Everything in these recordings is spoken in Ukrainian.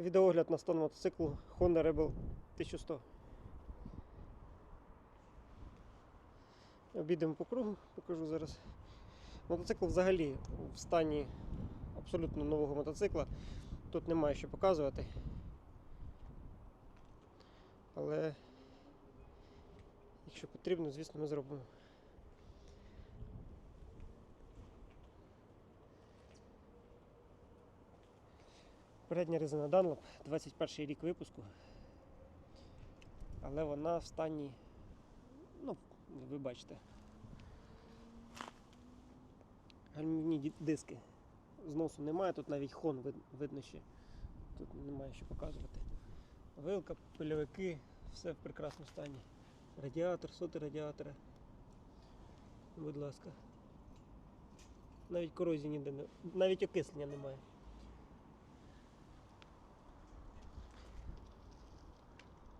Відеогляд на стан мотоциклу Honda Rebel 1100. Обійдемо по кругу, покажу зараз. Мотоцикл взагалі в стані абсолютно нового мотоцикла. Тут немає що показувати. Але якщо потрібно, звісно, ми зробимо. Передня резина Dunlop, 21 рік випуску. Але вона в стані, ну, ви бачите. Гальмівні диски. Зносу немає, тут навіть хон видно ще. Тут немає що показувати. Вилка, пильовики, все в прекрасному стані. Радіатор, соти радіатора. Будь ласка. Навіть корозії ніде не. Навіть окислення немає.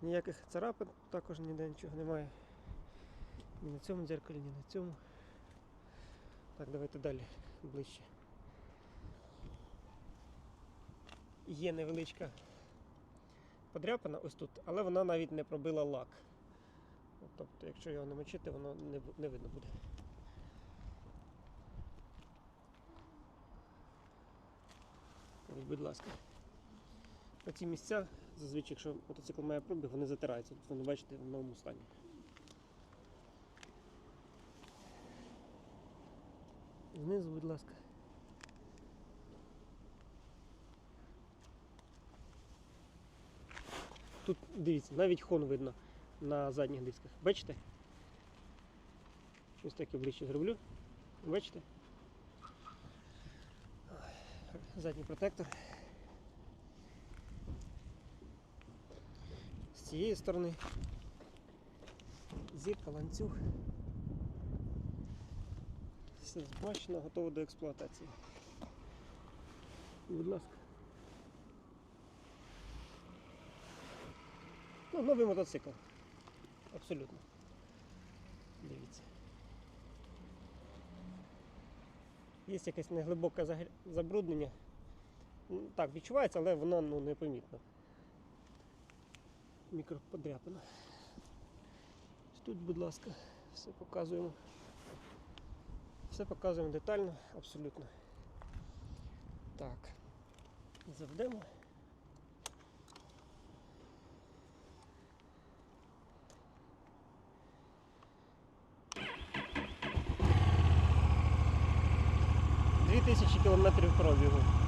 Ніяких царапин також ніде нічого немає. Ні на цьому дзеркалі, ні на цьому. Так, давайте далі ближче. Є невеличка подряпина ось тут, але вона навіть не пробила лак. Тобто, якщо його не мочити, воно не, не видно буде. Будь ласка. Оці місця, зазвичай, якщо мотоцикл має пробіг, вони затираються. Тут вони бачите в новому стані. Знизу, будь ласка. Тут дивіться, навіть хон видно на задніх дисках. Бачите? Ось так я ближче зроблю. Бачите? Задній протектор. З цієї сторони. Зірка, ланцюг. Все збачено, готово до експлуатації. Будь ласка. Ну, новий мотоцикл. Абсолютно. Дивіться. Є якесь неглибоке забруднення. Так, відчувається, але воно ну, непомітно. Мікроподряпина. Тут, будь ласка, все показуємо. Все показуємо детально, абсолютно. Так. Заведемо. Дві тисячі кілометрів пробігу.